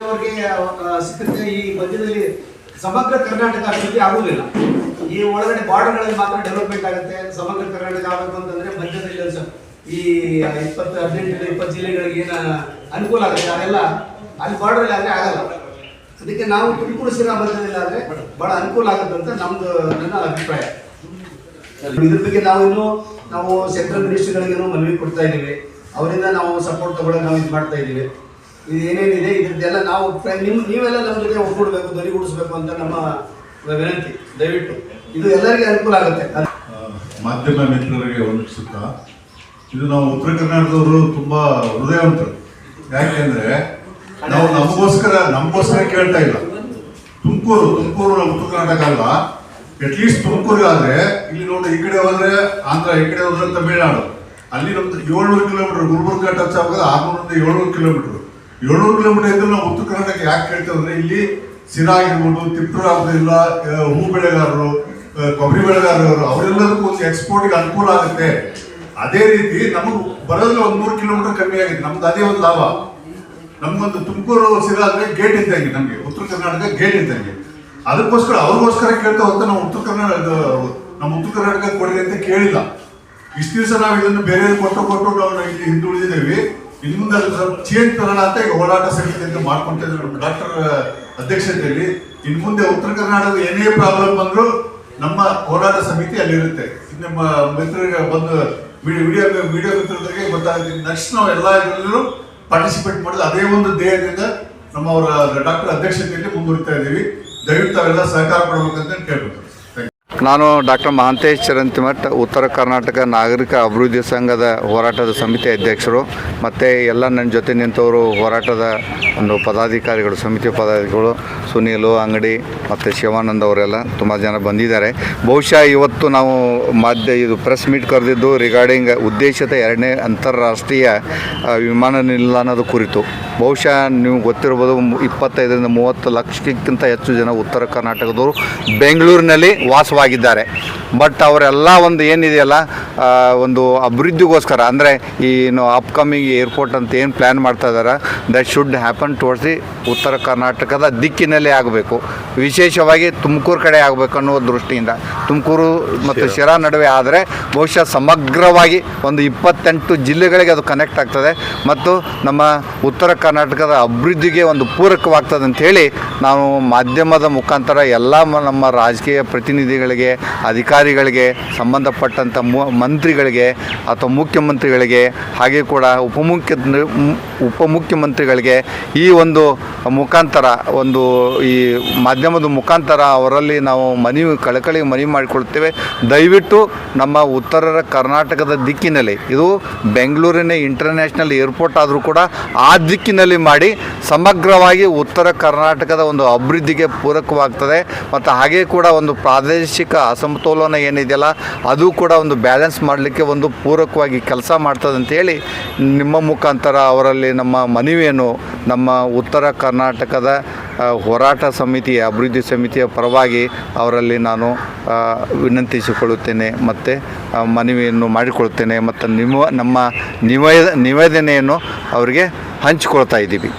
ಅವ್ರಿಗೆ ಸಿಕ್ಕಿದ್ರೆ ಈ ಮಧ್ಯದಲ್ಲಿ ಸಮಗ್ರ ಕರ್ನಾಟಕ ಅಭಿವೃದ್ಧಿ ಆಗುವುದಿಲ್ಲ. ಈ ಒಳಗಡೆ ಬಾರ್ಡರ್ಗಳಲ್ಲಿ ಮಾತ್ರ ಡೆವಲಪ್ಮೆಂಟ್ ಆಗುತ್ತೆ. ಸಮಗ್ರ ಕರ್ನಾಟಕ ಆಗಬೇಕು ಅಂತಂದ್ರೆ ಮಧ್ಯದಲ್ಲಿ ಈ ಇಪ್ಪತ್ತು, ಹದಿನೆಂಟರಿಂದ ಇಪ್ಪತ್ತು ಜಿಲ್ಲೆಗಳಿಗೆ ಏನ ಅನುಕೂಲ ಆಗುತ್ತೆ. ಅದೆಲ್ಲ ಅಲ್ಲಿ ಬಾರ್ಡರ್ ಆದ್ರೆ ಆಗಲ್ಲ. ಅದಕ್ಕೆ ನಾವು ತುಮಕೂರು ಶಿರಾ ಮಧ್ಯದಲ್ಲಿ ಆದ್ರೆ ಬಹಳ ಅನುಕೂಲ ಆಗುತ್ತೆ ಅಂತ ನಮ್ದು, ನನ್ನ ಅಭಿಪ್ರಾಯ. ಇದ್ರ ಬಗ್ಗೆ ನಾವು ಇನ್ನು, ನಾವು ಸೆಂಟ್ರಲ್ ಮಿನಿಸ್ಟ್ರಿಗಳಿಗೇನು ಮನವಿ ಕೊಡ್ತಾ ಇದ್ದೀವಿ. ಅವರಿಂದ ನಾವು ಸಪೋರ್ಟ್ ತಗೊಳ್ಳೋಕೆ ನಾವು ಇದು ಮಾಡ್ತಾ ಇದ್ದೀವಿ. ಇದು ಏನೇನಿದೆ ಇದ್ರದ್ದೆಲ್ಲ ನಾವು ನಿಮ್ಮ ನಿಮ್ ನೀವೆಲ್ಲ ನಮ್ಮ ಜೊತೆ ಒಗ್ಗೂಡಬೇಕು ಧ್ವನಿಗೂಡಿಸ್ಬೇಕು ಅಂತ ನಮ್ಮ ವಿನಂತಿ. ದಯವಿಟ್ಟು. ಇದು ಎಲ್ಲರಿಗೆ ಅನುಕೂಲ ಆಗುತ್ತೆ. ಮಾಧ್ಯಮ ಮಿತ್ರರಿಗೆ ವಂದಿಸುತ್ತಾ ಇದು ನಾವು ಉತ್ತರ ಕರ್ನಾಟಕದವರು ತುಂಬಾ ಹೃದಯವಂತರು. ಯಾಕೆಂದ್ರೆ ನಾವು ನಮಗೋಸ್ಕರ ನಮಗೋಸ್ಕರ ಕೇಳ್ತಾ ಇಲ್ಲ. ತುಮಕೂರು ತುಮಕೂರು ನಮ್ಮ ಉತ್ತರ ಕರ್ನಾಟಕ ಅಲ್ಲ. ಅಟ್ಲೀಸ್ಟ್ ತುಮಕೂರಿಗಾದ್ರೆ, ಇಲ್ಲಿ ನೋಡಿ ಈ ಕಡೆ ಹೋದ್ರೆ ಆಂಧ್ರ, ಈ ಕಡೆ ಹೋದ್ರೆ ತಮಿಳುನಾಡು. ಅಲ್ಲಿ ನಮ್ದು ಏಳ್ನೂರು ಕಿಲೋಮೀಟರ್, ಗುಲ್ಬರ್ಗ ಟಚ್ ಆಗೋದು ಆರ್ನೂರಿಂದ ಏಳ್ನೂರು ಕಿಲೋಮೀಟರ್. ಏಳ್ನೂರು ಕಿಲೋಮೀಟರ್ ಇದ್ರೆ ನಾವು ಉತ್ತರ ಕರ್ನಾಟಕ ಯಾಕೆ ಕೇಳ್ತೇವೆ ಇಲ್ಲಿ ಸಿರಾ ಆಗಿರ್ಬೋದು ಆ, ಹೂ ಬೆಳೆಗಾರರು ಕೊಬ್ಬರಿ ಬೆಳೆಗಾರರು ಅವರೆಲ್ಲದಕ್ಕೂ ಒಂದು ಎಕ್ಸ್ಪೋರ್ಟ್ಗೆ ಅನುಕೂಲ ಆಗುತ್ತೆ. ಅದೇ ರೀತಿ ನಮಗೆ ಬರೋದ್ರೆ ಒಂದು ನೂರು ಕಿಲೋಮೀಟರ್ ಕಮ್ಮಿ ಆಗಿದೆ. ನಮ್ದು ಅದೇ ಒಂದು ಲಾಭ. ನಮ್ಗೊಂದು ತುಮಕೂರು ಸಿರಾ ಅಂದ್ರೆ ಗೇಟ್ ಇದ್ದಂಗೆ ನಮಗೆ. ಉತ್ತರ ಕರ್ನಾಟಕ ಗೇಟ್ ಇದ್ದಂಗೆ. ಅದಕ್ಕೋಸ್ಕರ ಅವ್ರಿಗೋಸ್ಕರ ಕೇಳ್ತಾ ಹೋಗ್ತಾ ನಾವು ಉತ್ತರ ಕರ್ನಾಟಕ ನಮ್ಮ ಉತ್ತರ ಕರ್ನಾಟಕ ಕೊಡಿ ಅಂತ ಕೇಳಿಲ್ಲ. ಇಷ್ಟು ದಿವಸ ನಾವು ಇದನ್ನು ಬೇರೆ ಕೊಟ್ಟು ಕೊಟ್ಟು ನಾವು ಇಲ್ಲಿ ಹಿಂದುಳಿದಿದ್ದೇವೆ. ಇನ್ನು ಮುಂದೆ ಚೇಂಜ್ ತರೋಣ ಅಂತ ಈಗ ಹೋರಾಟ ಸಮಿತಿ ಅಂತ ಮಾಡ್ಕೊಂತ ಇದ್ದಾರೆ ನಮ್ಮ ಡಾಕ್ಟರ್, ಅಧ್ಯಕ್ಷತೆಯಲ್ಲಿ. ಇನ್ನು ಮುಂದೆ ಉತ್ತರ ಕರ್ನಾಟಕದ ಏನೇ ಪ್ರಾಬ್ಲಮ್ ಬಂದರೂ ನಮ್ಮ ಹೋರಾಟ ಸಮಿತಿ ಅಲ್ಲಿರುತ್ತೆ. ನಮ್ಮ ಮಿತ್ರರಿಗೆ ಬಂದು ವಿಡಿಯೋ ವಿಡಿಯೋ ಮಿತ್ರರಿಗೆ ಗೊತ್ತಾಗುತ್ತೆ. ನೆಕ್ಸ್ಟ್ ನಾವು ಎಲ್ಲ ಇದರಲ್ಲೂ ಪಾರ್ಟಿಸಿಪೇಟ್ ಮಾಡೋದು ಅದೇ ಒಂದು ದೇಹದಿಂದ ನಮ್ಮ ಅವರ ಡಾಕ್ಟರ್ ಅಧ್ಯಕ್ಷತೆಯಲ್ಲಿ ಮುಂದುವರಿತಾ ಇದ್ದೀವಿ. ದಯವಿಟ್ಟು ಅವೆಲ್ಲ ಸಹಕಾರ ಕೊಡಬೇಕಂತ ಕೇಳ್ಬೇಕು. ನಾನು ಡಾಕ್ಟರ್ ಮಹಾಂತೇಶ್ ಚರಂತಿಮಠ್ ಉತ್ತರ ಕರ್ನಾಟಕ ನಾಗರಿಕ ಅಭಿವೃದ್ಧಿ ಸಂಘದ ಹೋರಾಟದ ಸಮಿತಿ ಅಧ್ಯಕ್ಷರು ಮತ್ತು ಎಲ್ಲ ನನ್ನ ಜೊತೆ ನಿಂತವರು ಹೋರಾಟದ ಒಂದು ಪದಾಧಿಕಾರಿಗಳು, ಸಮಿತಿ ಪದಾಧಿಕಾರಿಗಳು ಸುನೀಲು, ಅಂಗಡಿ ಮತ್ತು ಶಿವಾನಂದ್ ಅವರೆಲ್ಲ ತುಂಬ ಜನ ಬಂದಿದ್ದಾರೆ. ಬಹುಶಃ ಇವತ್ತು ನಾವು ಮಾಧ್ಯ ಇದು ಪ್ರೆಸ್ ಮೀಟ್ ಕರೆದಿದ್ದು ರಿಗಾರ್ಡಿಂಗ್ ಉದ್ದೇಶದ ಎರಡನೇ ಅಂತಾರಾಷ್ಟ್ರೀಯ ವಿಮಾನ ನಿಲ್ದಾಣದ ಕುರಿತು. ಬಹುಶಃ ನೀವು ಗೊತ್ತಿರ್ಬೋದು ಇಪ್ಪತ್ತೈದರಿಂದ ಮೂವತ್ತು ಲಕ್ಷಕ್ಕಿಂತ ಹೆಚ್ಚು ಜನ ಉತ್ತರ ಕರ್ನಾಟಕದವರು ಬೆಂಗಳೂರಿನಲ್ಲಿ ವಾಸವಾಗಿದ್ದಾರೆ ಬಟ್ ಅವರೆಲ್ಲ ಒಂದು ಏನಿದೆಯಲ್ಲ ಒಂದು ಅಭಿವೃದ್ಧಿಗೋಸ್ಕರ, ಅಂದರೆ ಏನು ಅಪ್ಕಮಿಂಗ್ ಏರ್ಪೋರ್ಟ್ ಅಂತ ಏನು ಪ್ಲ್ಯಾನ್ ಮಾಡ್ತಾ ಇದ್ದಾರೆ that should happen towards the ಉತ್ತರ ಕರ್ನಾಟಕದ ದಿಕ್ಕಿನಲ್ಲೇ ಆಗಬೇಕು. ವಿಶೇಷವಾಗಿ ತುಮಕೂರು ಕಡೆ ಆಗಬೇಕು ಅನ್ನೋ ದೃಷ್ಟಿಯಿಂದ. ತುಮಕೂರು ಮತ್ತು ಶಿರಾ ನಡುವೆ ಆದರೆ ಬಹುಶಃ ಸಮಗ್ರವಾಗಿ ಒಂದು ಇಪ್ಪತ್ತೆಂಟು ಜಿಲ್ಲೆಗಳಿಗೆ ಅದು ಕನೆಕ್ಟ್ ಆಗ್ತದೆ. ಮತ್ತು ನಮ್ಮ ಉತ್ತರ ಕರ್ನಾಟಕದ ಅಭಿವೃದ್ಧಿಗೆ ಒಂದು ಪೂರಕವಾಗ್ತದೆ ಅಂಥೇಳಿ ನಾವು ಮಾಧ್ಯಮದ ಮುಖಾಂತರ ಎಲ್ಲ ನಮ್ಮ ರಾಜಕೀಯ ಪ್ರತಿನಿಧಿಗಳಿಗೆ ಅಧಿಕಾರಿಗಳಿಗೆ ಸಂಬಂಧಪಟ್ಟಂಥ ಮು ಮಂತ್ರಿಗಳಿಗೆ ಅಥವಾ ಮುಖ್ಯಮಂತ್ರಿಗಳಿಗೆ ಹಾಗೆ ಕೂಡ ಉಪಮುಖ್ಯ ಉಪಮುಖ್ಯಮಂತ್ರಿಗಳಿಗೆ ಈ ಒಂದು ಮುಖಾಂತರ ಒಂದು ಈ ಮಾಧ್ಯಮದ ಮುಖಾಂತರ ಅವರಲ್ಲಿ ನಾವು ಮನವಿ, ಕಳಕಳಿ ಮನವಿ ಮಾಡಿಕೊಳ್ತೇವೆ. ದಯವಿಟ್ಟು ನಮ್ಮ ಉತ್ತರ ಕರ್ನಾಟಕದ ದಿಕ್ಕಿನಲ್ಲಿ, ಇದು ಬೆಂಗಳೂರಿನ ಇಂಟರ್ನ್ಯಾಷನಲ್ ಏರ್ಪೋರ್ಟ್ ಆದರೂ ಕೂಡ ಆ ದಿಕ್ಕಿನಲ್ಲಿ ಮಾಡಿ ಸಮಗ್ರವಾಗಿ ಉತ್ತರ ಕರ್ನಾಟಕದ ಒಂದು ಅಭಿವೃದ್ಧಿಗೆ ಪೂರಕವಾಗ್ತದೆ. ಮತ್ತು ಹಾಗೆ ಕೂಡ ಒಂದು ಪ್ರಾದೇಶಿಕ ಅಸಮತೋಲನ ಏನಿದೆಯಲ್ಲ, ಅದು ಕೂಡ ಒಂದು ಬ್ಯಾಲೆನ್ಸ್ ಮಾಡಲಿಕ್ಕೆ ಒಂದು ಪೂರಕವಾಗಿ ಕೆಲಸ ಮಾಡ್ತದೆ ಅಂತೇಳಿ ನಿಮ್ಮ ಮುಖಾಂತರ ಅವರಲ್ಲಿ ನಮ್ಮ ಮನವಿಯನ್ನು ನಮ್ಮ ಉತ್ತರ ಕರ್ನಾಟಕದ ಹೋರಾಟ ಸಮಿತಿಯ, ಅಭಿವೃದ್ಧಿ ಸಮಿತಿಯ ಪರವಾಗಿ ಅವರಲ್ಲಿ ನಾನು ವಿನಂತಿಸಿಕೊಳ್ಳುತ್ತೇನೆ ಮತ್ತು ಮನವಿಯನ್ನು ಮಾಡಿಕೊಳ್ಳುತ್ತೇನೆ ಮತ್ತು ನಿಮ್ಮ, ನಮ್ಮ ನಿವೇದ, ನಿವೇದನೆಯನ್ನು ಅವರಿಗೆ ಹಂಚಿಕೊಳ್ತಾ ಇದ್ದೀವಿ.